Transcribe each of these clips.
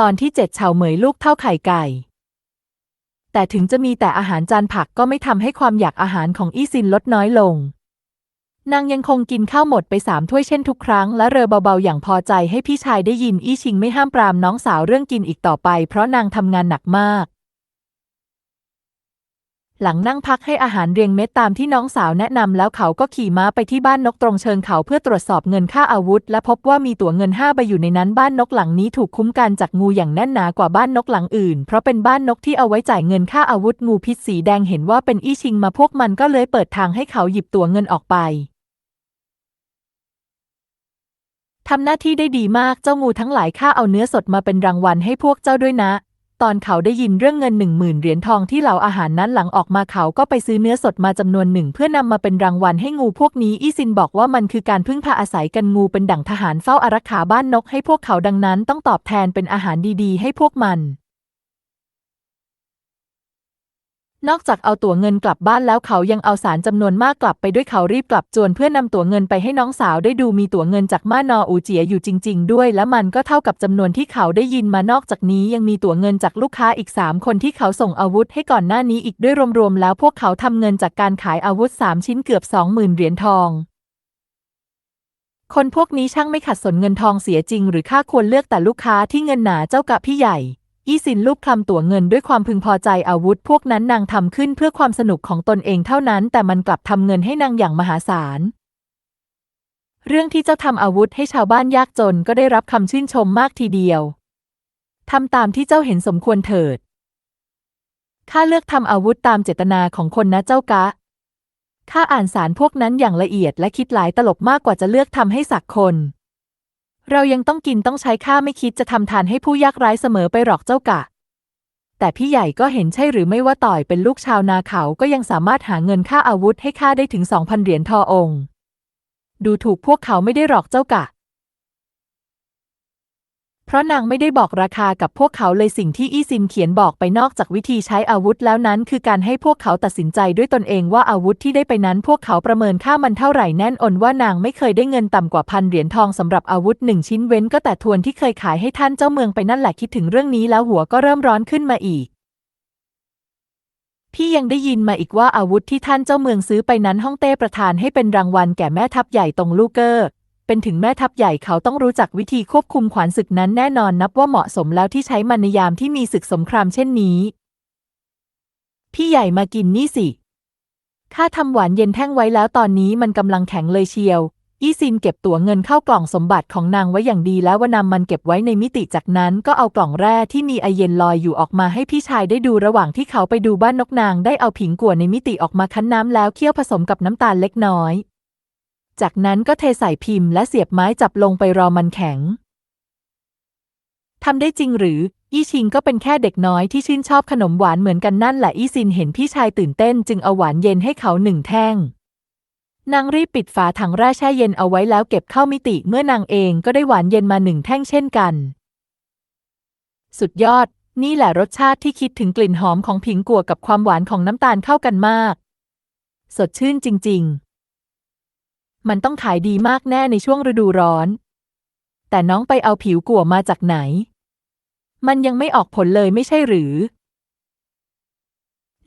ตอนที่เจ็ดเฉาเหมยลูกเท่าไข่ไก่ แต่ถึงจะมีแต่อาหารจานผักก็ไม่ทำให้ความอยากอาหารของอี้ซินลดน้อยลง นางยังคงกินข้าวหมดไปสามถ้วยเช่นทุกครั้งและเรอเบาๆอย่างพอใจให้พี่ชายได้ยินอี้ชิงไม่ห้ามปรามน้องสาวเรื่องกินอีกต่อไป เพราะนางทำงานหนักมาก หลังนั่งพักให้อาหารเรียงเม็ดตามที่น้องสาวแนะนำแล้วเขาก็ขี่ม้าไปที่บ้านนกตรงเชิงเขาเพื่อตรวจสอบเงินค่าอาวุธ และพบว่ามีตั๋วเงินห้าใบอยู่ในนั้นบ้านนกหลังนี้ถูกคุ้มกันจากงูอย่างแน่นหนากว่าบ้านนกหลังอื่น เพราะเป็นบ้านนกที่เอาไว้จ่ายเงินค่าอาวุธงูพิษสีแดงเห็นว่าเป็นอี้ชิงมาพวกมันก็เลยเปิดทางให้เขาหยิบตั๋วเงินออกไปทำหน้าที่ได้ดีมากเจ้างูทั้งหลายข้าเอาเนื้อสดมาเป็นรางวัลให้พวกเจ้าด้วยนะ ตอนเขาได้ยินเรื่องเงินหนึ่งหมื่นเหรียญทองที่เหล่าอาหารนั้นหลังออกมาเขาก็ไปซื้อเนื้อสดมาจำนวนหนึ่ง เพื่อนำมาเป็นรางวัลให้งูพวกนี้อีซินบอกว่ามันคือการพึ่งพาอาศัยกันงูเป็นดั่งทหารเฝ้าอารักขาบ้านนกให้พวกเขาดังนั้นต้องตอบแทนเป็นอาหารดีๆ ให้พวกมัน นอกจากเอาตั๋วเงินกลับบ้านแล้วเขายังเอาสารจำนวนมากกลับไปด้วยเขารีบกลับจวนเพื่อนำตั๋วเงินไปให้น้องสาวได้ดูมีตั๋วเงินจากม่านออูเจียอยู่จริง ๆ ด้วย และมันก็เท่ากับจำนวนที่เขาได้ยินมานอกจากนี้ยังมีตั๋วเงินจากลูกค้าอีกสามคนที่เขาส่งอาวุธให้ก่อนหน้านี้อีกด้วยรวมๆแล้วพวกเขาทำเงินจากการขายอาวุธสามชิ้นเกือบสองหมื่นเหรียญทองคนพวกนี้ช่างไม่ขัดสนเงินทองเสียจริง หรือค่าควรเลือกแต่ลูกค้าที่เงินหนาเจ้ากะพี่ใหญ่ อี้ซินลูกคลำตั๋วเงินด้วยความพึงพอใจอาวุธ พวกนั้นนางทำขึ้นเพื่อความสนุกของตนเองเท่านั้น แต่มันกลับทำเงินให้นางอย่างมหาศาล เรื่องที่เจ้าทำอาวุธให้ชาวบ้านยากจนก็ได้รับคำชื่นชมมากทีเดียวทำตามที่เจ้าเห็นสมควรเถิด ข้าเลือกทำอาวุธตามเจตนาของคนนะเจ้ากะ ข้าอ่านสารพวกนั้นอย่างละเอียดและคิดหลายตลบมากกว่าจะเลือกทำให้สักคน เรายังต้องกินต้องใช้ข้าไม่คิดจะทำทานให้ผู้ยากไร้เสมอไปหรอกเจ้ากะ แต่พี่ใหญ่ก็เห็นใช่หรือไม่ว่าต่อยเป็นลูกชาวนาเขาก็ยังสามารถหาเงินค่าอาวุธให้ข้าได้ถึงสองพันเหรียญทอองค์ ดูถูกพวกเขาไม่ได้หรอกเจ้ากะ เพราะนางไม่ได้บอกราคากับพวกเขาเลยสิ่งที่อี้ซินเขียนบอกไปนอกจากวิธีใช้อาวุธแล้วนั้น คือการให้พวกเขาตัดสินใจด้วยตนเองว่าอาวุธที่ได้ไปนั้น พวกเขาประเมินค่ามันเท่าไหร่แน่นอนว่านางไม่เคยได้เงินต่ำกว่าพันเหรียญทองสำหรับอาวุธหนึ่งชิ้นเว้นก็แต่ทวนที่เคยขายให้ท่านเจ้าเมืองไปนั่นแหละคิดถึงเรื่องนี้แล้วหัวก็เริ่มร้อนขึ้นมาอีกพี่ยังได้ยินมาอีกว่าอาวุธที่ท่านเจ้าเมืองซื้อไปนั้นฮ่องเต้ประทานให้เป็นรางวัลแก่แม่ทัพใหญ่ตรงลูกเกอร์ เป็นถึงแม่ทัพใหญ่เขาต้องรู้จักวิธีควบคุมขวานศึกนั้นแน่นอนนับว่าเหมาะสมแล้วที่ใช้มันในยามที่มีศึกสงครามเช่นนี้ พี่ใหญ่มากินนี่สิข้าทำหวานเย็นแท่งไว้แล้วตอนนี้มันกำลังแข็งเลยเชียว อี้ซินเก็บตั๋วเงินเข้ากล่องสมบัติของนางไว้อย่างดีแล้วว่านำมันเก็บไว้ในมิติจากนั้นก็เอากล่องแร่ที่มีไอเย็นลอยอยู่ออกมาให้พี่ชายได้ดูระหว่างที่เขาไปดูบ้านนกนางได้เอาผิงกัวในมิติออกมาคั้นน้ำแล้วเคี่ยวผสมกับน้ำตาลเล็กน้อย จากนั้นก็เทใส่พิมพ์และเสียบไม้จับลงไปรอมันแข็ง ทำได้จริงหรือ อี้ชิงก็เป็นแค่เด็กน้อยที่ชื่นชอบขนมหวานเหมือนกันนั่นแหละอี้ซินเห็นพี่ชายตื่นเต้นจึงเอาหวานเย็นให้เขาหนึ่งแท่ง นางรีบปิดฝาถังแร่แช่เย็นเอาไว้แล้วเก็บเข้ามิติเมื่อนางเองก็ได้หวานเย็นมาหนึ่งแท่งเช่นกัน สุดยอด นี่แหละรสชาติที่คิดถึงกลิ่นหอมของผิงกัวกับความหวานของน้ำตาลเข้ากันมาก สดชื่นจริง ๆ มันต้องขายดีมากแน่ในช่วงฤดูร้อน แต่น้องไปเอาผิวกัวมาจากไหน มันยังไม่ออกผลเลยไม่ใช่หรือ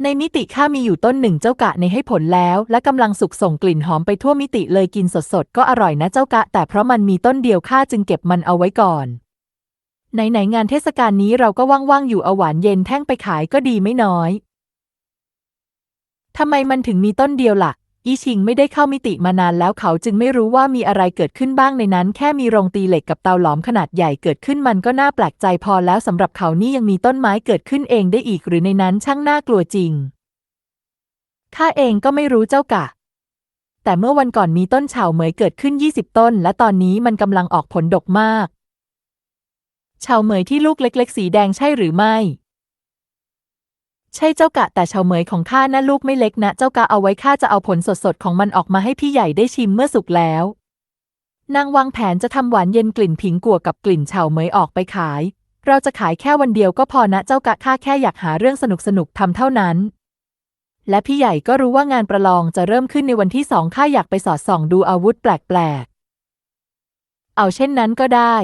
ในมิติข้ามีอยู่ต้นหนึ่งเจ้ากะในให้ผลแล้ว และกำลังสุกส่งกลิ่นหอมไปทั่วมิติเลยกินสดๆ ก็อร่อยนะเจ้ากะ แต่เพราะมันมีต้นเดียวข้าจึงเก็บมันเอาไว้ก่อนไหนๆงานเทศกาลนี้เราก็ว่างๆอยู่เอาหวานเย็นแท่งไปขายก็ดีไม่น้อย ทำไมมันถึงมีต้นเดียวล่ะ อีชิงไม่ได้เข้ามิติมานานแล้วเขาจึงไม่รู้ว่ามีอะไรเกิดขึ้นบ้างในนั้น แค่มีโรงตีเหล็กกับเตาหลอมขนาดใหญ่เกิดขึ้นมันก็น่าแปลกใจพอแล้วสำหรับเขานี่ยังมีต้นไม้เกิดขึ้นเองได้อีกหรือในนั้นช่างน่ากลัวจริงข้าเองก็ไม่รู้เจ้ากะ แต่เมื่อวันก่อนมีต้นเฉาเหมยเกิดขึ้น 20 ต้น และตอนนี้มันกำลังออกผลดกมาก เฉาเหมยที่ลูกเล็ก ๆ สีแดงใช่หรือไม่ ใช่เจ้ากะแต่เฉาเหมยของข้านะลูกไม่เล็กนะ เจ้ากะเอาไว้ข้าจะเอาผลสดๆของมันออกมาให้พี่ใหญ่ได้ชิมเมื่อสุกแล้ว นางวางแผนจะทำหวานเย็นกลิ่นผิงกัวกับกลิ่นเฉาเหมยออกไปขาย เราจะขายแค่วันเดียวก็พอนะเจ้ากะข้าแค่อยากหาเรื่องสนุกๆทำเท่านั้น และพี่ใหญ่ก็รู้ว่างานประลองจะเริ่มขึ้นในวันที่สองข้าอยากไปสอดส่องดูอาวุธแปลกๆเอาเช่นนั้นก็ได้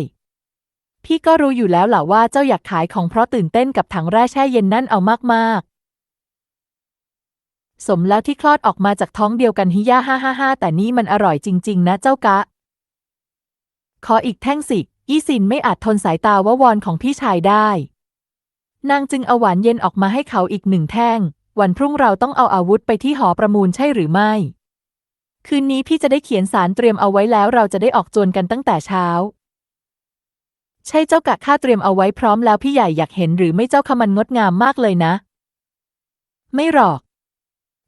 พี่ก็รู้อยู่แล้วแหละว่าเจ้าอยากขายของเพราะตื่นเต้นกับถังแร่แช่เย็นนั่นเอามากๆ สมแล้วที่คลอดออกมาจากท้องเดียวกันฮิย่าฮ่าฮ่าฮ่าแต่นี่มันอร่อยจริง ๆ นะเจ้ากะ ขออีกแท่งสิยี่สินไม่อาจทนสายตาว่าวอนของพี่ชายได้ นางจึงเอาหวานเย็นออกมาให้เขาอีกหนึ่งแท่ง วันพรุ่งเราต้องเอาอาวุธไปที่หอประมูลใช่หรือไม่ คืนนี้พี่จะได้เขียนสารเตรียมเอาไว้แล้วเราจะได้ออกจวนกันตั้งแต่เช้า ใช่เจ้ากะข้าเตรียมเอาไว้พร้อมแล้วพี่ใหญ่อยากเห็นหรือไม่เจ้าคะมันงดงามมากเลยนะ ไม่หรอก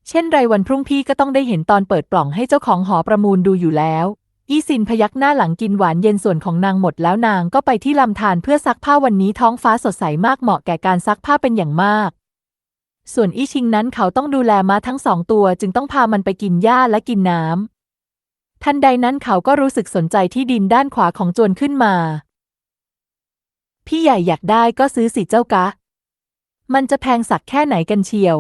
เช่นไรวันพรุ่งพี่ก็ต้องได้เห็นตอนเปิดปล่องให้เจ้าของหอประมูลดูอยู่แล้ว อีซินพยักหน้าหลังกินหวานเย็นส่วนของนางหมดแล้วนางก็ไปที่ลำธารเพื่อซักผ้าวันนี้ท้องฟ้าสดใสมากเหมาะแก่การซักผ้าเป็นอย่างมากส่วนอีชิงนั้นเขาต้องดูแลม้าทั้งสองตัวจึงต้องพามันไปกินหญ้าและกินน้ำ ทันใดนั้นเขาก็รู้สึกสนใจที่ดินด้านขวาของจวนขึ้นมา พี่ใหญ่อยากได้ก็ซื้อสิเจ้ากะ มันจะแพงสักแค่ไหนกันเชียว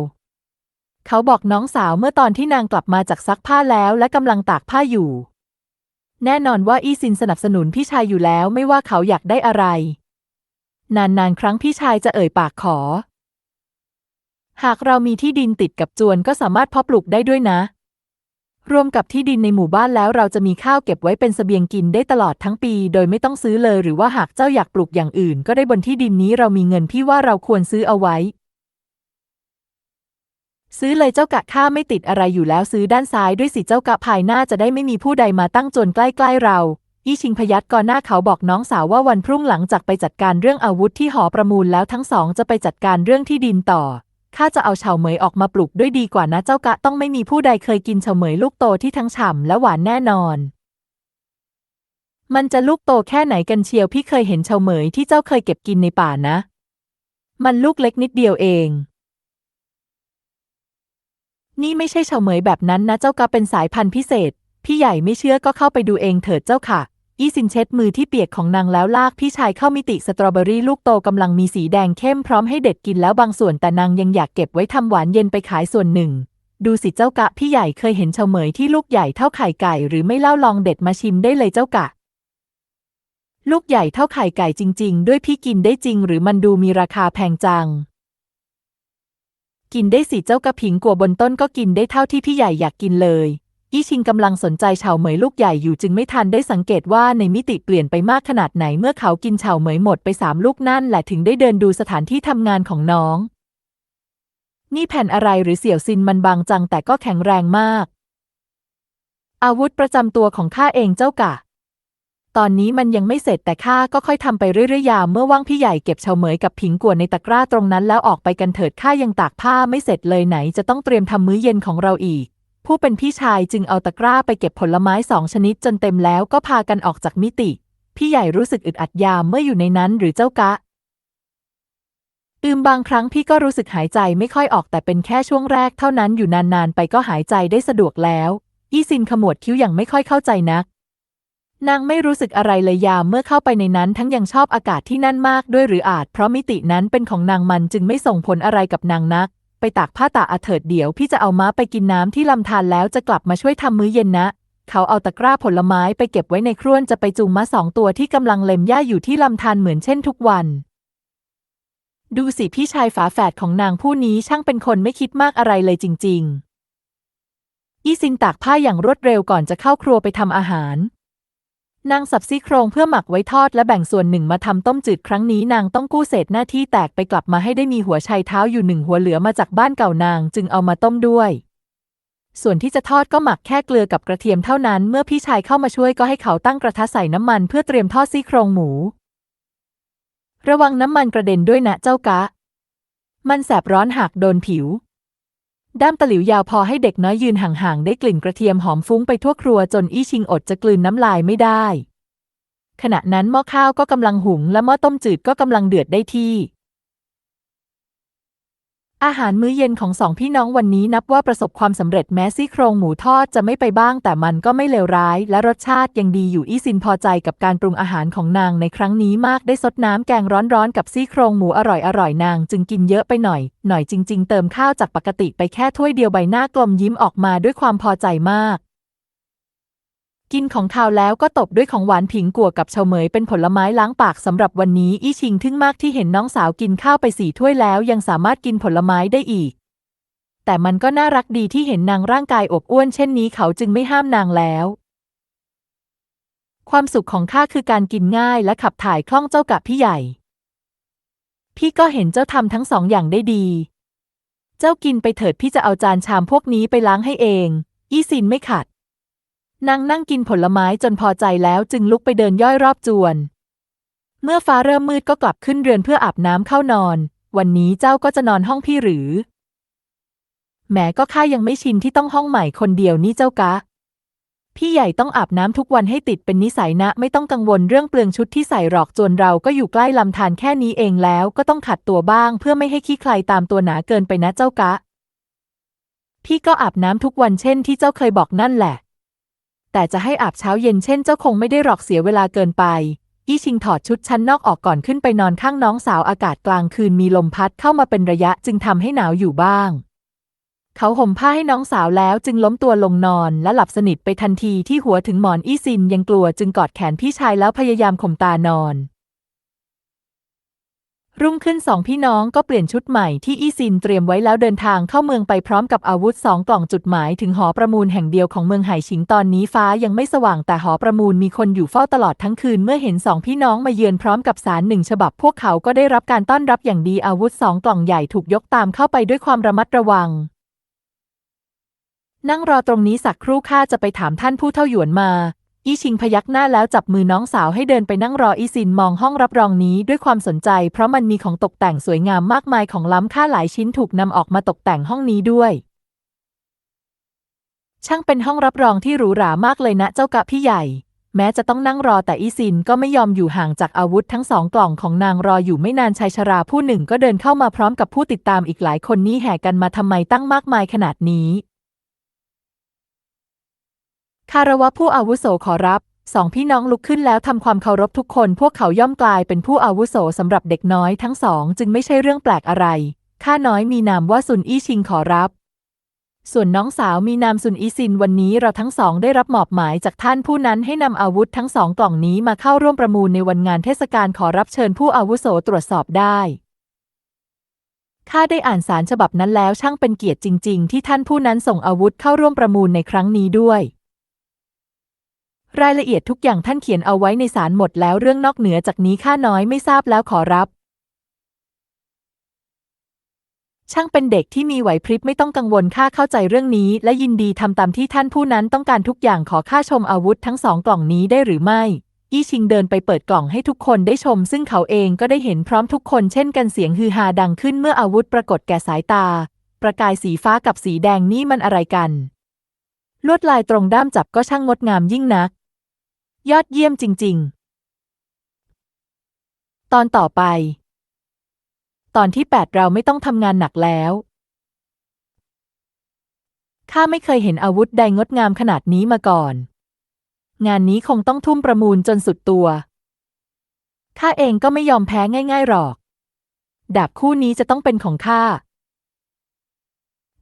เขาบอกน้องสาวเมื่อตอนที่นางกลับมาจากซักผ้าแล้วและกำลังตากผ้าอยู่ แน่นอนว่าอีซินสนับสนุนพี่ชายอยู่แล้วไม่ว่าเขาอยากได้อะไร นานๆครั้งพี่ชายจะเอ่ยปากขอ หากเรามีที่ดินติดกับจวนก็สามารถเพาะปลูกได้ด้วยนะ รวมกับที่ดินในหมู่บ้านแล้วเราจะมีข้าวเก็บไว้เป็นเสบียงกินได้ตลอดทั้งปี โดยไม่ต้องซื้อเลย หรือว่าหากเจ้าอยากปลูกอย่างอื่น ก็ได้บนที่ดินนี้เรามีเงินพี่ว่าเราควรซื้อเอาไว้ ซื้อเลยเจ้ากะข้าไม่ติดอะไรอยู่แล้วซื้อด้านซ้ายด้วยสิเจ้ากะภายหน้าจะได้ไม่มีผู้ใดมาตั้งจนใกล้ๆเราอี้ชิงพยัดก่อนหน้าเขาบอกน้องสาวว่าวันพรุ่งหลังจากไปจัดการเรื่องอาวุธที่หอประมูลแล้วทั้งสองจะไปจัดการเรื่องที่ดินต่อ ข้าจะเอาเฉาเหมยออกมาปลูกด้วยดีกว่านะเจ้ากะต้องไม่มีผู้ใดเคยกินเฉาเหมยลูกโตที่ทั้งฉ่ำและหวานแน่นอน มันจะลูกโตแค่ไหนกันเชียวพี่เคยเห็นเฉาเหมยที่เจ้าเคยเก็บกินในป่านะ มันลูกเล็กนิดเดียวเอง นี่ไม่ใช่เฉาเหมยแบบนั้นนะเจ้ากะเป็นสายพันธุ์พิเศษ พี่ใหญ่ไม่เชื่อก็เข้าไปดูเองเถิดเจ้าค่ะ อีซินเช็ดมือที่เปียกของนางแล้วลากพี่ชายเข้ามิติสตรอเบอรี่ลูกโตกำลังมีสีแดงเข้มพร้อมให้เด็ดกินแล้วบางส่วนแต่นางยังอยากเก็บไว้ทำหวานเย็นไปขายส่วนหนึ่ง ดูสิเจ้ากะพี่ใหญ่เคยเห็นเฉาเหมยที่ลูกใหญ่เท่าไข่ไก่ หรือไม่เล่าลองเด็ดมาชิมได้เลยเจ้ากะ ลูกใหญ่เท่าไข่ไก่จริง ๆ ด้วยพี่กินได้จริง หรือมันดูมีราคาแพงจังกินได้สิเจ้ากระผิงกัวบนต้นก็กินได้เท่าที่พี่ใหญ่อยากกินเลย ยี่ชิงกำลังสนใจเฉาเหมยลูกใหญ่อยู่จึงไม่ทันได้สังเกตว่าในมิติเปลี่ยนไปมากขนาดไหนเมื่อเขากินเฉาเหมยหมดไปสามลูกนั่นแหละถึงได้เดินดูสถานที่ทำงานของน้อง นี่แผ่นอะไรหรือเสี่ยวซินมันบางจังแต่ก็แข็งแรงมาก อาวุธประจำตัวของข้าเองเจ้ากะตอนนี้มันยังไม่เสร็จแต่ข้าก็ค่อยทำไปเรื่อยๆยามเมื่อว่างพี่ใหญ่เก็บเฉาเหมยกับผิงกัวในตะกร้าตรงนั้นแล้วออกไปกันเถิดข้ายังตากผ้าไม่เสร็จเลยไหนจะต้องเตรียมทำมื้อเย็นของเราอีก ผู้เป็นพี่ชายจึงเอาตะกร้าไปเก็บผลไม้สองชนิดจนเต็มแล้วก็พากันออกจากมิติ พี่ใหญ่รู้สึกอึดอัดยามเมื่ออยู่ในนั้นหรือเจ้ากะ อืมบางครั้งพี่ก็รู้สึกหายใจไม่ค่อยออกแต่เป็นแค่ช่วงแรกเท่านั้นอยู่นานๆ ไปก็หายใจได้สะดวกแล้วยี่ซินขมวดคิ้วอย่างไม่ค่อยเข้าใจนัก นางไม่รู้สึกอะไรเลยยามเมื่อเข้าไปในนั้นทั้งยังชอบอากาศที่นั่นมากด้วยหรืออาจ เพราะมิตินั้นเป็นของนางมันจึงไม่ส่งผลอะไรกับนางนัก ไปตากผ้าตากอาเถิดเดี๋ยวพี่จะเอาม้าไปกินน้ำที่ลำธารแล้วจะกลับมาช่วยทำมื้อเย็นนะ เขาเอาตะกร้าผลไม้ไปเก็บไว้ในครวนจะไปจูงม้าสองตัวที่กำลังเล็มหญ้าอยู่ที่ลำธารเหมือนเช่นทุกวัน ดูสิพี่ชายฝาแฝดของนางผู้นี้ช่างเป็นคนไม่คิดมากอะไรเลยจริง ๆ อีซินตากผ้าอย่างรวดเร็วก่อนจะเข้าครัวไปทำอาหาร นางสับซี่โครงเพื่อหมักไว้ทอดและแบ่งส่วนหนึ่งมาทำต้มจืดครั้งนี้นางต้องกู้เศษหน้าที่แตกไปกลับมาให้ได้มีหัวไชเท้าอยู่หนึ่งหัวเหลือมาจากบ้านเก่านางจึงเอามาต้มด้วย ส่วนที่จะทอดก็หมักแค่เกลือกับกระเทียมเท่านั้น เมื่อพี่ชายเข้ามาช่วยก็ให้เขาตั้งกระทะใส่น้ำมันเพื่อเตรียมทอดซี่โครงหมู ระวังน้ำมันกระเด็นด้วยนะเจ้ากะ มันแสบร้อนหากโดนผิว ด้ามตะหลิวยาวพอให้เด็กน้อยยืนห่างๆ ได้กลิ่นกระเทียมหอมฟุ้งไปทั่วครัวจนอี้ชิงอดจะกลืนน้ำลายไม่ได้ ขณะนั้นหม้อข้าวก็กำลังหุงและหม้อต้มจืดก็กำลังเดือดได้ที่ อาหารมื้อเย็นของสองพี่น้องวันนี้นับว่าประสบความสำเร็จแม้ซี่โครงหมูทอดจะไม่ไปบ้าง แต่มันก็ไม่เลวร้าย และรสชาติยังดีอยู่อี้ซินพอใจกับการปรุงอาหารของนางในครั้งนี้มากได้ซดน้ำแกงร้อนๆ กับซี่โครงหมูอร่อยๆนางจึงกินเยอะไปหน่อย หน่อยจริง ๆ เติมข้าวจากปกติไปแค่ถ้วยเดียวใบหน้ากลมยิ้มออกมาด้วยความพอใจมาก กินของคาวแล้วก็ตบด้วยของหวานผิงกัวกับเฉาเหมยเป็นผลไม้ล้างปากสำหรับวันนี้อี้ชิงทึ่งมากที่เห็นน้องสาวกินข้าวไปสี่ถ้วยแล้วยังสามารถกินผลไม้ได้อีก แต่มันก็น่ารักดีที่เห็นนางร่างกายอบอ้วนเช่นนี้เขาจึงไม่ห้ามนางแล้วความสุขของข้าคือการกินง่ายและขับถ่ายคล่องเจ้ากับพี่ใหญ่ พี่ก็เห็นเจ้าทำทั้งสองอย่างได้ดี เจ้ากินไปเถิดพี่จะเอาจานชามพวกนี้ไปล้างให้เองยี่ซินไม่ขัด นางนั่งกินผลไม้จนพอใจแล้วจึงลุกไปเดินย่อยรอบจวน เมื่อฟ้าเริ่มมืดก็กลับขึ้นเรือนเพื่ออาบน้ำเข้านอน วันนี้เจ้าก็จะนอนห้องพี่หรือแหมก็ข้ายังไม่ชินที่ต้องห้องใหม่คนเดียวนี่เจ้ากะ พี่ใหญ่ต้องอาบน้ำทุกวันให้ติดเป็นนิสัยนะ ไม่ต้องกังวลเรื่องเปลืองชุดที่ใส่หรอกจวนเราก็อยู่ใกล้ลำธารแค่นี้เองแล้วก็ต้องขัดตัวบ้าง เพื่อไม่ให้ขี้ใครตามตัวหนาเกินไปนะเจ้ากะ พี่ก็อาบน้ำทุกวันเช่นที่เจ้าเคยบอกนั่นแหละ แต่จะให้อาบเช้าเย็นเช่นเจ้าคงไม่ได้หรอกเสียเวลาเกินไป อี้ชิงถอดชุดชั้นนอกออกก่อนขึ้นไปนอนข้างน้องสาวอากาศกลางคืนมีลมพัดเข้ามาเป็นระยะจึงทำให้หนาวอยู่บ้าง เขาห่มผ้าให้น้องสาวแล้วจึงล้มตัวลงนอนและหลับสนิทไปทันทีที่หัวถึงหมอนอี้ซินยังกลัวจึงกอดแขนพี่ชายแล้วพยายามข่มตานอน รุ่งขึ้นสองพี่น้องก็เปลี่ยนชุดใหม่ที่อีซินเตรียมไว้แล้วเดินทางเข้าเมืองไปพร้อมกับอาวุธสองกล่องจุดหมายถึงหอประมูลแห่งเดียวของเมืองไหชิงตอนนี้ฟ้ายังไม่สว่างแต่หอประมูลมีคนอยู่เฝ้าตลอดทั้งคืนเมื่อเห็นสองพี่น้องมาเยือนพร้อมกับสารหนึ่งฉบับพวกเขาก็ได้รับการต้อนรับอย่างดีอาวุธสองกล่องใหญ่ถูกยกตามเข้าไปด้วยความระมัดระวัง นั่งรอตรงนี้สักครู่ข้าจะไปถามท่านผู้เท่าหยวนมา อีชิงพยักหน้าแล้วจับมือน้องสาวให้เดินไปนั่งรออีซินมองห้องรับรองนี้ด้วยความสนใจ เพราะมันมีของตกแต่งสวยงามมากมายของล้ำค่าหลายชิ้นถูกนำออกมาตกแต่งห้องนี้ด้วย ช่างเป็นห้องรับรองที่หรูหรามากเลยนะเจ้ากะพี่ใหญ่ แม้จะต้องนั่งรอแต่อีซินก็ไม่ยอมอยู่ห่างจากอาวุธทั้งสองกล่องของนางรออยู่ไม่นานชายชราผู้หนึ่งก็เดินเข้ามาพร้อมกับผู้ติดตามอีกหลายคนนี้แห่กันมาทำไมตั้งมากมายขนาดนี้ คารวะผู้อาวุโสขอรับ สองพี่น้องลุกขึ้นแล้วทำความเคารพทุกคน พวกเขาย่อมกลายเป็นผู้อาวุโสสำหรับเด็กน้อยทั้งสอง จึงไม่ใช่เรื่องแปลกอะไร ข้าน้อยมีนามว่าซุนอี้ชิงขอรับ ส่วนน้องสาวมีนามซุนอีซินวันนี้เราทั้งสองได้รับมอบหมายจากท่านผู้นั้นให้นำอาวุธทั้งสองกล่องนี้มาเข้าร่วมประมูลในวันงานเทศกาลขอรับเชิญผู้อาวุโสตรวจสอบได้ข้าได้อ่านสารฉบับนั้นแล้วช่างเป็นเกียรติจริง ๆ ที่ท่านผู้นั้นส่งอาวุธเข้าร่วมประมูลในครั้งนี้ด้วย รายละเอียดทุกอย่างท่านเขียนเอาไว้ในสารหมดแล้วเรื่องนอกเหนือจากนี้ข้าน้อยไม่ทราบแล้วขอรับ ช่างเป็นเด็กที่มีไหวพริบไม่ต้องกังวลข้าเข้าใจเรื่องนี้ และยินดีทำตามที่ท่านผู้นั้นต้องการทุกอย่างขอข้าชมอาวุธทั้งสองกล่องนี้ได้หรือไม่ยี่ชิงเดินไปเปิดกล่องให้ทุกคนได้ชม ซึ่งเขาเองก็ได้เห็นพร้อมทุกคนเช่นกันเสียงฮือฮาดังขึ้นเมื่ออาวุธปรากฏแก่สายตา ประกายสีฟ้ากับสีแดงนี่มันอะไรกัน ลวดลายตรงด้ามจับก็ช่างงดงามยิ่งนัก ยอดเยี่ยมจริง ๆ ตอนต่อไป ตอนที่แปดเราไม่ต้องทำงานหนักแล้วข้าไม่เคยเห็นอาวุธใดงดงามขนาดนี้มาก่อน งานนี้คงต้องทุ่มประมูลจนสุดตัว ข้าเองก็ไม่ยอมแพ้ง่าย ๆ หรอก ดาบคู่นี้จะต้องเป็นของข้า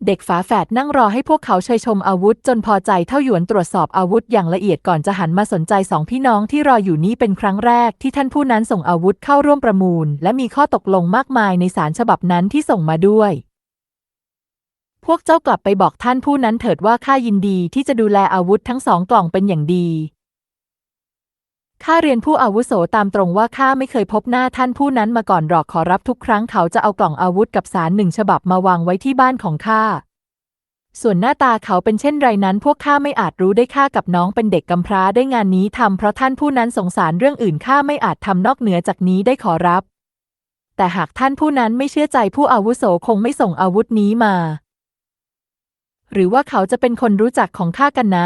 เด็กฝาแฝดนั่งรอให้พวกเขาเชยชมอาวุธ จนพอใจเท่าหยวนตรวจสอบอาวุธอย่างละเอียดก่อนจะหันมาสนใจสองพี่น้องที่รออยู่นี้เป็นครั้งแรกที่ท่านผู้นั้นส่งอาวุธเข้าร่วมประมูล และมีข้อตกลงมากมายในสารฉบับนั้นที่ส่งมาด้วย พวกเจ้ากลับไปบอกท่านผู้นั้นเถิดว่าข้ายินดีที่จะดูแลอาวุธทั้งสองกล่องเป็นอย่างดี ข้าเรียนผู้อาวุโสตามตรงว่าข้าไม่เคยพบหน้าท่านผู้นั้นมาก่อนหรอกขอรับทุกครั้งเขาจะเอากล่องอาวุธกับสารหนึ่งฉบับมาวางไว้ที่บ้านของข้า ส่วนหน้าตาเขาเป็นเช่นไรนั้น พวกข้าไม่อาจรู้ได้ข้ากับน้องเป็นเด็กกำพร้าได้งานนี้ทำเพราะท่านผู้นั้นสงสารเรื่องอื่นข้าไม่อาจทำนอกเหนือจากนี้ได้ขอรับ แต่หากท่านผู้นั้นไม่เชื่อใจผู้อาวุโสคงไม่ส่งอาวุธนี้มา หรือว่าเขาจะเป็นคนรู้จักของข้ากันนะ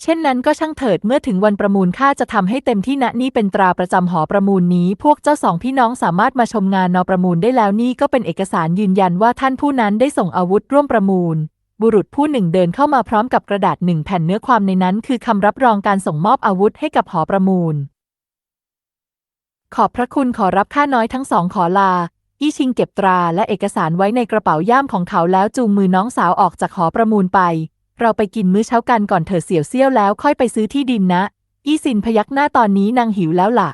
เช่นนั้นก็ช่างเถิดเมื่อถึงวันประมูลข้าจะทำให้เต็มที่ณนี่เป็นตราประจำหอประมูลนี้ พวกเจ้าสองพี่น้องสามารถมาชมงานนอประมูลได้แล้วนี่ก็เป็นเอกสารยืนยันว่าท่านผู้นั้นได้ส่งอาวุธร่วมประมูล บุรุษผู้หนึ่งเดินเข้ามาพร้อมกับกระดาษหนึ่งแผ่นเนื้อความในนั้น คือคำรับรองการส่งมอบอาวุธให้กับหอประมูล ขอบพระคุณขอรับข้าน้อยทั้งสองขอลาอี้ชิงเก็บตราและเอกสารไว้ในกระเป๋าย่ามของเขาแล้วจูงมือน้องสาวออกจากหอประมูลไป เราไปกินมื้อเช้ากันก่อนเถอเสี่ยวเซี่ยวแล้วค่อยไปซื้อที่ดินนะ อี้ซินพยักหน้าตอนนี้นางหิวแล้วล่ะ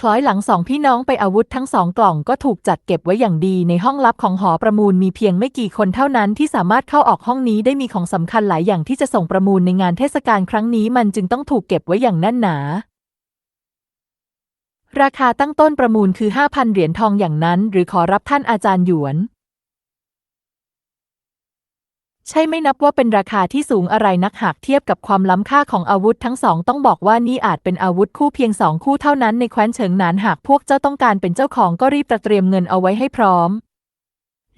คล้อยหลังสองพี่น้องไปอาวุธทั้งสองกล่องก็ถูกจัดเก็บไว้อย่างดีในห้องลับของหอประมูลมีเพียงไม่กี่คนเท่านั้นที่สามารถเข้าออกห้องนี้ได้มีของสำคัญหลายอย่างที่จะส่งประมูลในงานเทศกาลครั้งนี้มันจึงต้องถูกเก็บไว้อย่างแน่นหนาราคาตั้งต้นประมูลคือ 5,000 เหรียญทองอย่างนั้น หรือขอรับท่านอาจารย์หยวน ใช่ไม่นับว่าเป็นราคาที่สูงอะไรนักหากเทียบกับความล้ำค่าของอาวุธทั้งสองต้องบอกว่านี่อาจเป็นอาวุธคู่เพียงสองคู่เท่านั้นในแคว้นเฉิงหนานหากพวกเจ้าต้องการเป็นเจ้าของก็รีบเตรียมเงินเอาไว้ให้พร้อม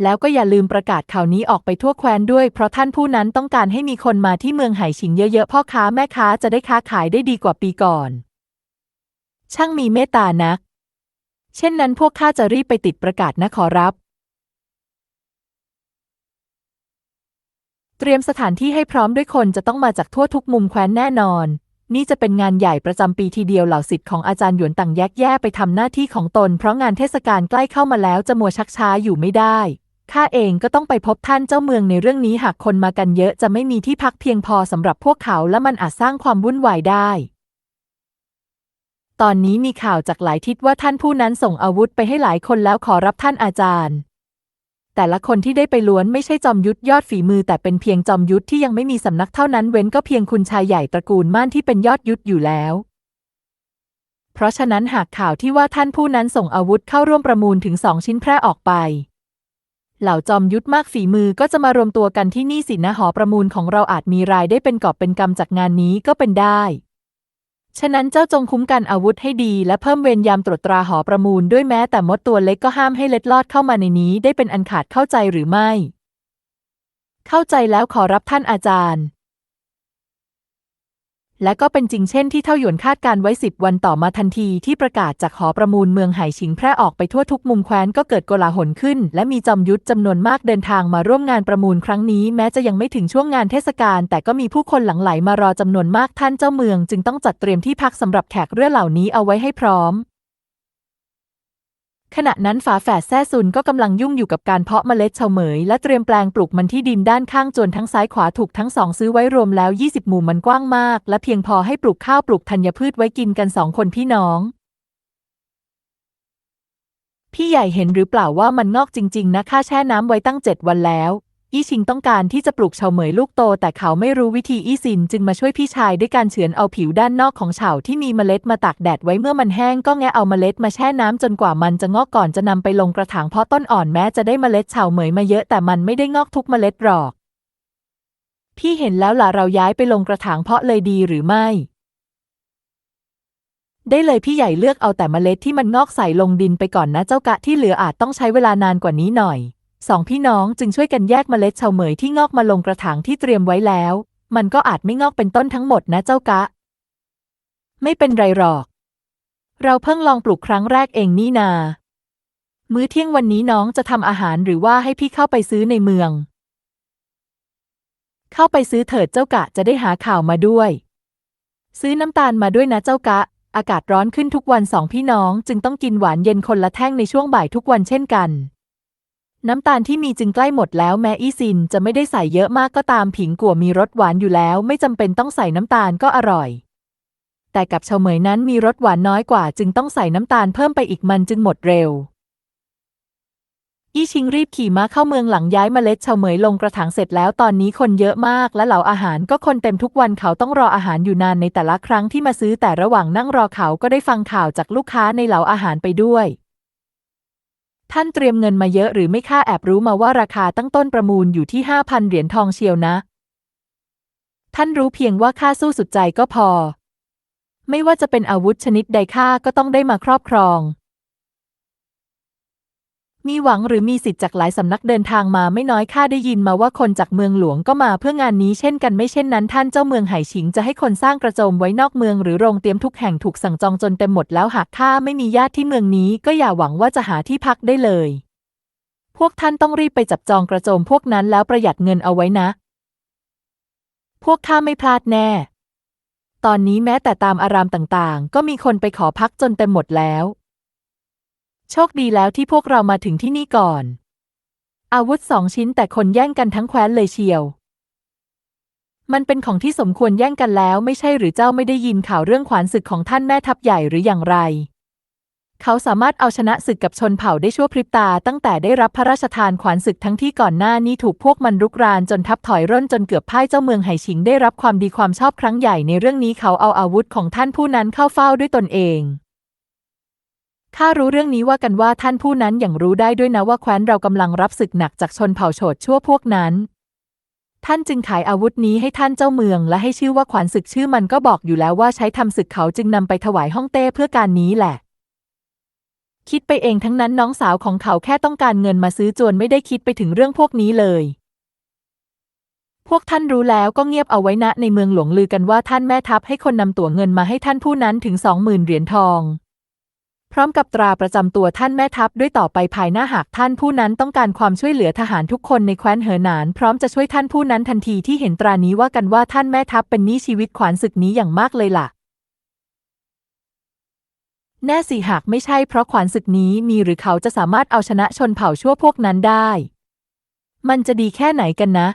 แล้วก็อย่าลืมประกาศข่าวนี้ออกไปทั่วแคว้นด้วย เพราะท่านผู้นั้นต้องการให้มีคนมาที่เมืองไหฉิงเยอะๆพ่อค้าแม่ค้าจะได้ค้าขายได้ดีกว่าปีก่อน ช่างมีเมตตานัก เช่นนั้นพวกข้าจะรีบไปติดประกาศนะขอรับ เตรียมสถานที่ให้พร้อมด้วยคนจะต้องมาจากทั่วทุกมุมแคว้นแน่นอน นี่จะเป็นงานใหญ่ประจำปีทีเดียวเหล่าสิทธิ์ของอาจารย์หยวนต่างแยกแย่ไปทำหน้าที่ของตน เพราะงานเทศกาลใกล้เข้ามาแล้วจะมัวชักช้าอยู่ไม่ได้ข้าเองก็ต้องไปพบท่านเจ้าเมืองในเรื่องนี้หากคนมากันเยอะจะไม่มีที่พักเพียงพอสำหรับพวกเขาและมันอาจสร้างความวุ่นวายได้ ตอนนี้มีข่าวจากหลายทิศว่าท่านผู้นั้นส่งอาวุธไปให้หลายคนแล้วขอรับท่านอาจารย์ แต่ละคนที่ได้ไปล้วนไม่ใช่จอมยุทธยอดฝีมือ แต่เป็นเพียงจอมยุทธที่ยังไม่มีสำนักเท่านั้นเว้นก็เพียงคุณชายใหญ่ตระกูลม่านที่เป็นยอดยุทธอยู่แล้ว เพราะฉะนั้นหากข่าวที่ว่าท่านผู้นั้นส่งอาวุธเข้าร่วมประมูลถึงสองชิ้นแพร่ออกไป เหล่าจอมยุทธมากฝีมือก็จะมารวมตัวกันที่นี่สินะหอประมูลของเราอาจมีรายได้เป็นกอบเป็นกำจากงานนี้ก็เป็นได้ ฉะนั้นเจ้าจงคุ้มกันอาวุธให้ดีและเพิ่มเวรยามตรวจตราหอประมูลด้วยแม้แต่มดตัวเล็กก็ห้ามให้เล็ดลอดเข้ามาในนี้ได้เป็นอันขาดเข้าใจหรือไม่ เข้าใจแล้วขอรับท่านอาจารย์ และก็เป็นจริงเช่นที่เท่าหยวนคาดการไว้สิบวันต่อมาทันทีที่ประกาศจากหอประมูลเมืองไหชิงแพร่ออกไปทั่วทุกมุมแคว้นก็เกิดโกลาหลขึ้น และมีจอมยุทธจำนวนมากเดินทางมาร่วมงานประมูลครั้งนี้ แม้จะยังไม่ถึงช่วงงานเทศกาลแต่ก็มีผู้คนหลั่งไหลมารอจำนวนมากท่านเจ้าเมือง จึงต้องจัดเตรียมที่พักสำหรับแขกเรือเหล่านี้เอาไว้ให้พร้อม ขณะนั้นฝาแฝดแซ่ซุนก็กำลังยุ่งอยู่กับการเพาะเมล็ดเฉาเหมย และเตรียมแปลงปลูกมันที่ดินด้านข้างจนทั้งซ้ายขวาถูกทั้งสองซื้อไว้รวมแล้ว 20 หมู่มันกว้างมาก และเพียงพอให้ปลูกข้าวปลูกธัญพืชไว้กินกันสองคนพี่น้อง พี่ใหญ่เห็นหรือเปล่าว่ามันงอกจริง ๆ นะข้าแช่น้ำไว้ตั้งเจ็ดวันแล้ว อี้ชิงต้องการที่จะปลูกเฉาเหมยลูกโต แต่เขาไม่รู้วิธีอี้ซินจึงมาช่วยพี่ชายด้วยการเฉือนเอาผิวด้านนอกของเฉาที่มีเมล็ดมาตากแดดไว้เมื่อมันแห้งก็แงะเอาเมล็ดมาแช่น้ำจนกว่ามันจะงอกก่อนจะนำไปลงกระถางเพาะต้นอ่อนแม้จะได้เมล็ดเฉาเหมยมาเยอะแต่มันไม่ได้งอกทุกเมล็ดหรอก พี่เห็นแล้วล่ะเราย้ายไปลงกระถางเพาะเลยดีหรือไม่ ได้เลยพี่ใหญ่เลือกเอาแต่เมล็ดที่มันงอกใส่ลงดินไปก่อนนะเจ้ากะที่เหลืออาจต้องใช้เวลานานกว่านี้หน่อย สองพี่น้องจึงช่วยกันแยกเมล็ดเฉาเหมยที่งอกมาลงกระถางที่เตรียมไว้แล้ว มันก็อาจไม่งอกเป็นต้นทั้งหมดนะเจ้ากะ ไม่เป็นไรหรอก เราเพิ่งลองปลูกครั้งแรกเองนี่นา มื้อเที่ยงวันนี้น้องจะทำอาหารหรือว่าให้พี่เข้าไปซื้อในเมือง เข้าไปซื้อเถิดเจ้ากะจะได้หาข่าวมาด้วย ซื้อน้ำตาลมาด้วยนะเจ้ากะ อากาศร้อนขึ้นทุกวันสองพี่น้องจึงต้องกินหวานเย็นคนละแท่งในช่วงบ่ายทุกวันเช่นกัน น้ำตาลที่มีจึงใกล้หมดแล้วแม้อีซินจะไม่ได้ใส่เยอะมากก็ตามผิงกัวมีรสหวานอยู่แล้ว ไม่จำเป็นต้องใส่น้ำตาลก็อร่อย แต่กับเฉาเหมยนั้นมีรสหวานน้อยกว่า จึงต้องใส่น้ำตาลเพิ่มไปอีกมันจึงหมดเร็ว อี้ชิงรีบขี่ม้าเข้าเมืองหลังย้ายเมล็ดเฉาเหมยลงกระถางเสร็จแล้วตอนนี้คนเยอะมากและเหล่าอาหารก็คนเต็มทุกวันเขาต้องรออาหารอยู่นานในแต่ละครั้งที่มาซื้อแต่ระหว่างนั่งรอเขาก็ได้ฟังข่าวจากลูกค้าในเหล่าอาหารไปด้วย ท่านเตรียมเงินมาเยอะหรือไม่ค่าแอบรู้มาว่าราคาตั้งต้นประมูลอยู่ที่ห้าพันเหรียญทองเชียวนะ ท่านรู้เพียงว่าค่าสู้สุดใจก็พอ ไม่ว่าจะเป็นอาวุธชนิดใดข้าก็ต้องได้มาครอบครอง มีหวังหรือมีสิทธิ์จากหลายสำนักเดินทางมาไม่น้อยข้าได้ยินมาว่าคนจากเมืองหลวงก็มาเพื่องานนี้เช่นกันไม่เช่นนั้นท่านเจ้าเมืองไหฉิงจะให้คนสร้างกระโจมไว้นอกเมืองหรือโรงเตรียมทุกแห่งถูกสั่งจองจนเต็มหมดแล้วหากข้าไม่มีญาติที่เมืองนี้ก็อย่าหวังว่าจะหาที่พักได้เลย พวกท่านต้องรีบไปจับจองกระโจมพวกนั้นแล้วประหยัดเงินเอาไว้นะ พวกข้าไม่พลาดแน่ ตอนนี้แม้แต่ตามอารามต่างๆ ก็มีคนไปขอพักจนเต็มหมดแล้ว โชคดีแล้วที่พวกเรามาถึงที่นี่ก่อน อาวุธสองชิ้นแต่คนแย่งกันทั้งแคว้นเลยเชียว มันเป็นของที่สมควรแย่งกันแล้วไม่ใช่หรือเจ้าไม่ได้ยินข่าวเรื่องขวานศึกของท่านแม่ทัพใหญ่หรืออย่างไร เขาสามารถเอาชนะศึกกับชนเผ่าได้ชั่วพริบตา ตั้งแต่ได้รับพระราชทานขวานศึกทั้งที่ก่อนหน้านี้ถูกพวกมันรุกรานจนทับถอยร่นจนเกือบพ่ายเจ้าเมืองไหชิงได้รับความดีความชอบครั้งใหญ่ในเรื่องนี้เขาเอาอาวุธของท่านผู้นั้นเข้าเฝ้าด้วยตนเอง ข้ารู้เรื่องนี้ว่ากันว่าท่านผู้นั้นอย่างรู้ได้ด้วยนะว่าแคว้นเรากำลังรับศึกหนักจากชนเผ่าโฉดชั่วพวกนั้น ท่านจึงขายอาวุธนี้ให้ท่านเจ้าเมือง และให้ชื่อว่าขวานศึกชื่อมันก็บอกอยู่แล้วว่าใช้ทำศึกเขาจึงนำไปถวายฮ่องเต้เพื่อการนี้แหละ คิดไปเองทั้งนั้นน้องสาวของเขาแค่ต้องการเงินมาซื้อจวนไม่ได้คิดไปถึงเรื่องพวกนี้เลยพวกท่านรู้แล้วก็เงียบเอาไว้นะในเมืองหลวงลือกันว่าท่านแม่ทัพให้คนนำตั๋วเงินมาให้ท่านผู้นั้นถึงสองหมื่นเหรียญทอง พร้อมกับตราประจำตัวท่านแม่ทัพด้วยต่อไปภายหน้าหากท่านผู้นั้นต้องการความช่วยเหลือทหารทุกคนในแคว้นเหอหนาน พร้อมจะช่วยท่านผู้นั้นทันทีที่เห็นตรานี้ว่ากันว่าท่านแม่ทัพเป็นหนี้ชีวิตขวานศึกนี้อย่างมากเลยล่ะ แน่สิหากไม่ใช่เพราะขวานศึกนี้มีหรือเขาจะสามารถเอาชนะชนเผ่าชั่วพวกนั้นได้ มันจะดีแค่ไหนกันนะ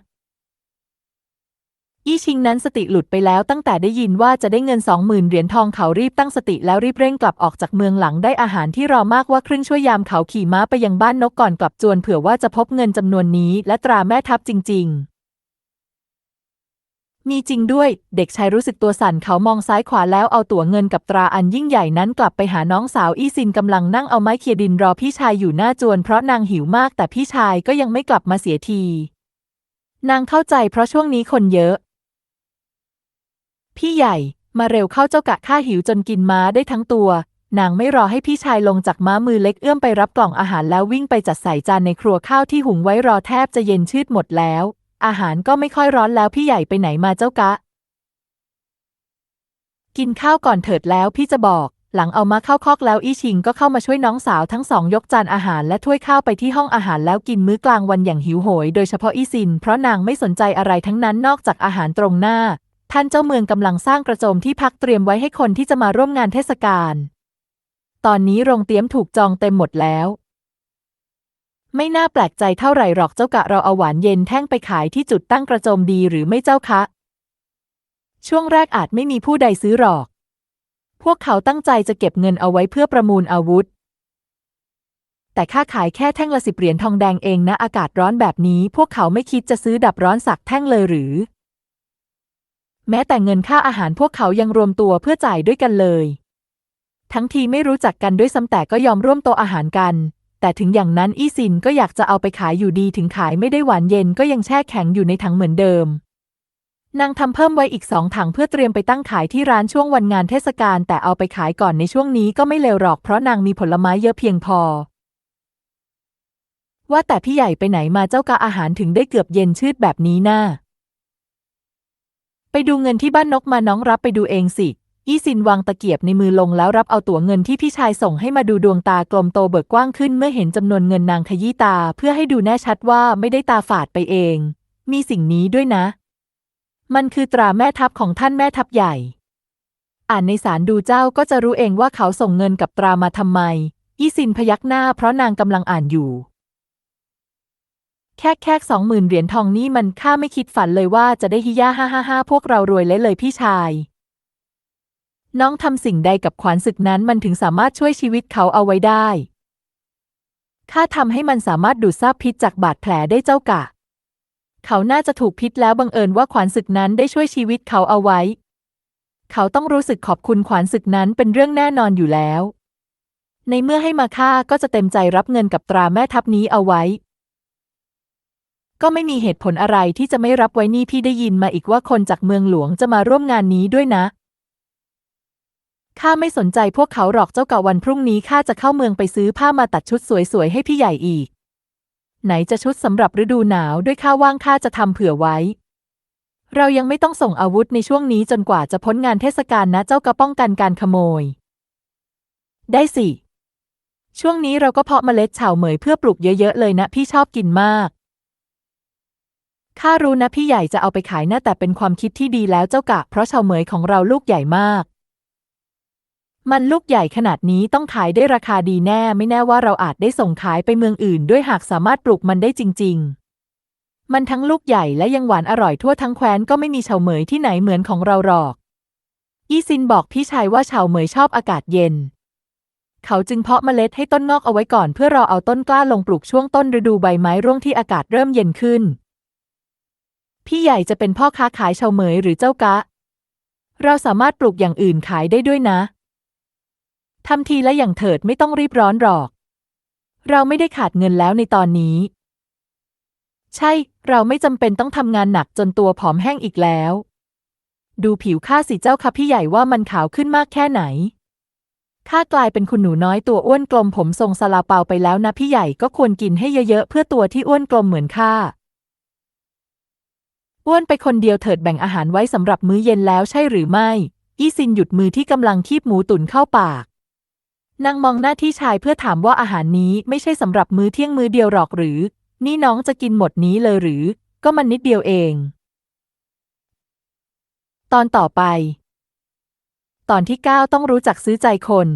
อี้ชิงนั้นสติหลุดไปแล้วตั้งแต่ได้ยินว่าจะได้เงินสองหมื่นเหรียญทองเขารีบตั้งสติแล้วรีบเร่งกลับออกจากเมืองหลังได้อาหารที่รอมากว่าครึ่งชั่วยามเขาขี่ม้าไปยังบ้านนกก่อนกลับจวนเผื่อว่าจะพบเงินจำนวนนี้และตราแม่ทัพจริง ๆมีจริงด้วย เด็กชายรู้สึกตัวสั่นเขามองซ้ายขวาแล้วเอาตั๋วเงินกับตราอันยิ่งใหญ่นั้นกลับไปหาน้องสาวอี้ซินกำลังนั่งเอาไม้เคียดินรอพี่ชายอยู่หน้าจวนเพราะนางหิวมากแต่พี่ชายก็ยังไม่กลับมาเสียที นางเข้าใจเพราะช่วงนี้คนเยอะ พี่ใหญ่มาเร็วเข้าเจ้ากะข้าหิวจนกินม้าได้ทั้งตัว นางไม่รอให้พี่ชายลงจากม้ามือเล็กเอื้อมไปรับกล่องอาหารแล้ววิ่งไปจัดใส่จานในครัวข้าวที่หุงไว้รอแทบจะเย็นชืดหมดแล้ว อาหารก็ไม่ค่อยร้อนแล้วพี่ใหญ่ไปไหนมาเจ้ากะ กินข้าวก่อนเถิดแล้วพี่จะบอก หลังเอามาเข้าคอกแล้วอี้ชิงก็เข้ามาช่วยน้องสาวทั้งสองยกจานอาหารและถ้วยข้าวไปที่ห้องอาหารแล้วกินมื้อกลางวันอย่างหิวโหย โดยเฉพาะอี้ซิน เพราะนางไม่สนใจอะไรทั้งนั้นนอกจากอาหารตรงหน้า ท่านเจ้าเมืองกำลังสร้างกระโจมที่พักเตรียมไว้ให้คนที่จะมาร่วมงานเทศกาล ตอนนี้โรงเตี้ยมถูกจองเต็มหมดแล้ว ไม่น่าแปลกใจเท่าไหร่หรอกเจ้ากะเราเอาหวานเย็นแท่งไปขายที่จุดตั้งกระโจมดีหรือไม่เจ้าคะ ช่วงแรกอาจไม่มีผู้ใดซื้อหรอก พวกเขาตั้งใจจะเก็บเงินเอาไว้เพื่อประมูลอาวุธ แต่ค่าขายแค่แท่งละสิบเหรียญทองแดงเองนะอากาศร้อนแบบนี้ พวกเขาไม่คิดจะซื้อดับร้อนสักแท่งเลยหรือ แม้แต่เงินค่าอาหารพวกเขายังรวมตัวเพื่อจ่ายด้วยกันเลย ทั้งทีไม่รู้จักกันด้วยซ้ำแต่ก็ยอมร่วมโต๊ะอาหารกัน แต่ถึงอย่างนั้นอี้ซินก็อยากจะเอาไปขายอยู่ดีถึงขายไม่ได้หวานเย็นก็ยังแช่แข็งอยู่ในถังเหมือนเดิม นางทำเพิ่มไว้อีกสองถังเพื่อเตรียมไปตั้งขายที่ร้านช่วงวันงานเทศกาลแต่เอาไปขายก่อนในช่วงนี้ก็ไม่เลวหรอกเพราะนางมีผลไม้เยอะเพียงพอว่าแต่พี่ใหญ่ไปไหนมาเจ้ากาอาหารถึงได้เกือบเย็นชืดแบบนี้น่า ไปดูเงินที่บ้านนกมาน้องรับไปดูเองสิ อี้ซินวางตะเกียบในมือลงแล้วรับเอาตั๋วเงินที่พี่ชายส่งให้มาดูดวงตากลมโตเบิกกว้างขึ้นเมื่อเห็นจำนวนเงินนางขยี้ตา เพื่อให้ดูแน่ชัดว่าไม่ได้ตาฝาดไปเอง มีสิ่งนี้ด้วยนะ มันคือตราแม่ทัพของท่านแม่ทัพใหญ่ อ่านในสารดูเจ้าก็จะรู้เองว่าเขาส่งเงินกับตรามาทำไม อี้ซินพยักหน้าเพราะนางกำลังอ่านอยู่ แค่แค่สองหมื่นเหรียญทองนี่มันข้าไม่คิดฝันเลยว่าจะได้ฮิย่าฮ่าฮ่าฮ่าพวกเรารวยเลยเลยพี่ชาย น้องทำสิ่งใดกับขวานศึกนั้นมันถึงสามารถช่วยชีวิตเขาเอาไว้ได้ข้าทำให้มันสามารถดูดซาบพิษจากบาดแผลได้เจ้ากะ เขาน่าจะถูกพิษแล้วบังเอิญว่าขวานศึกนั้นได้ช่วยชีวิตเขาเอาไว้ เขาต้องรู้สึกขอบคุณขวานศึกนั้นเป็นเรื่องแน่นอนอยู่แล้ว ในเมื่อให้มาฆ่าก็จะเต็มใจรับเงินกับตราแม่ทัพนี้เอาไว้ ก็ไม่มีเหตุผลอะไรที่จะไม่รับไว้นี่พี่ได้ยินมาอีกว่าคนจากเมืองหลวงจะมาร่วมงานนี้ด้วยนะ ข้าไม่สนใจพวกเขาหรอกเจ้ากะวันพรุ่งนี้ข้าจะเข้าเมืองไปซื้อผ้ามาตัดชุดสวยๆให้พี่ใหญ่อีก ไหนจะชุดสำหรับฤดูหนาวด้วยข้าว่างข้าจะทำเผื่อไว้ เรายังไม่ต้องส่งอาวุธในช่วงนี้จนกว่าจะพ้นงานเทศกาลนะเจ้ากะป้องกันการขโมย ได้สิช่วงนี้เราก็เพาะเมล็ดเฉาเหมยเพื่อปลูกเยอะๆเลยนะ พี่ชอบกินมาก ข้ารู้นะพี่ใหญ่จะเอาไปขายนะแต่เป็นความคิดที่ดีแล้วเจ้ากะ เพราะเฉาเหมยของเราลูกใหญ่มาก มันลูกใหญ่ขนาดนี้ต้องขายได้ราคาดีแน่ไม่แน่ว่าเราอาจได้ส่งขายไปเมืองอื่น ด้วยหากสามารถปลูกมันได้จริง ๆ มันทั้งลูกใหญ่และยังหวานอร่อยทั่วทั้งแคว้นก็ไม่มีเฉาเหมยที่ไหนเหมือนของเราหรอก อีซินบอกพี่ชายว่าเฉาเหมยชอบอากาศเย็น เขาจึงเพาะเมล็ดให้ต้นงอกเอาไว้ก่อน เพื่อรอเอาต้นกล้าลงปลูกช่วงต้นฤดูใบไม้ร่วงที่อากาศเริ่มเย็นขึ้น พี่ใหญ่จะเป็นพ่อค้าขายเฉาเหมยหรือเจ้ากะ เราสามารถปลูกอย่างอื่นขายได้ด้วยนะทำทีละอย่างเถิดไม่ต้องรีบร้อนหรอก เราไม่ได้ขาดเงินแล้วในตอนนี้ ใช่ เราไม่จำเป็นต้องทำงานหนักจนตัวผอมแห้งอีกแล้ว ดูผิวข้าสิเจ้าค่ะพี่ใหญ่ว่ามันขาวขึ้นมากแค่ไหนข้ากลายเป็นคุณหนูน้อยตัวอ้วนกลมผมทรงซาลาเปาไปแล้วนะพี่ใหญ่ก็ควรกินให้เยอะๆเพื่อตัวที่อ้วนกลมเหมือนข้า อ้วนไปคนเดียวเถิดแบ่งอาหารไว้สำหรับมื้อเย็นแล้วใช่หรือไม่ อี้ซินหยุดมือที่กำลังคีบหมูตุ๋นเข้าปาก นางมองหน้าที่ชายเพื่อถามว่าอาหารนี้ไม่ใช่สำหรับมื้อเที่ยงมื้อเดียวหรอกหรือ นี่น้องจะกินหมดนี้เลยหรือ ก็มันนิดเดียวเอง ตอนต่อไป ตอนที่ 9 ต้องรู้จักซื้อใจคน